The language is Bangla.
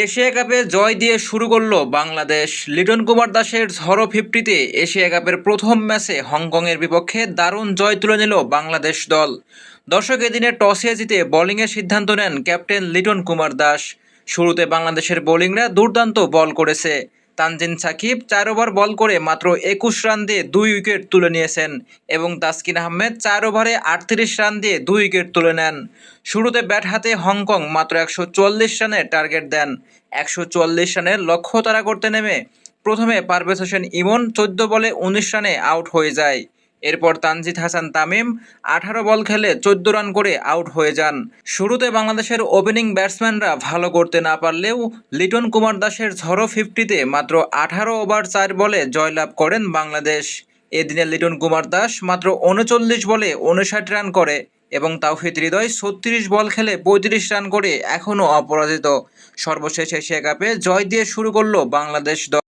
এশিয়া কাপে জয় দিয়ে শুরু করল বাংলাদেশ। লিটন কুমার দাসের ঝড়ো ফিফটিতে এশিয়া কাপের প্রথম ম্যাচে হংকংয়ের বিপক্ষে দারুণ জয় তুলে নিল বাংলাদেশ দল। দর্শক এদিনে টসে জিতে বোলিংয়ের সিদ্ধান্ত নেন ক্যাপ্টেন লিটন কুমার দাস। শুরুতে বাংলাদেশের বোলিংরা দুর্দান্ত বল করেছে। তানজিন সাকিব চার ওভার বল করে মাত্র একুশ রান দিয়ে দুই উইকেট তুলে নিয়েছেন এবং তাসকিন আহমেদ চার ওভারে আটত্রিশ রান দিয়ে দুই উইকেট তুলে নেন। শুরুতে ব্যাট হাতে হংকং মাত্র একশো চল্লিশ রানের টার্গেট দেন। একশো চল্লিশ রানের লক্ষ্য তারা করতে নেমে প্রথমে পারভেজ হোসেন ইমন চোদ্দ বলে উনিশ রানে আউট হয়ে যায়। এরপর তানজিদ হাসান তামিম আঠারো বল খেলে চোদ্দ রান করে আউট হয়ে যান। শুরুতে বাংলাদেশের ওপেনিং ব্যাটসম্যানরা ভালো করতে না পারলেও লিটন কুমার দাসের ঝড়ো ফিফটিতে মাত্র আঠারো ওভার চার বলে জয়লাভ করেন বাংলাদেশ। এদিনে লিটন কুমার দাস মাত্র উনচল্লিশ বলে উনষাট রান করে এবং তাওহিদ হৃদয় ছত্রিশ বল খেলে পঁয়ত্রিশ রান করে এখনও অপরাজিত। সর্বশেষ এশিয়া কাপে জয় দিয়ে শুরু করল বাংলাদেশ দল।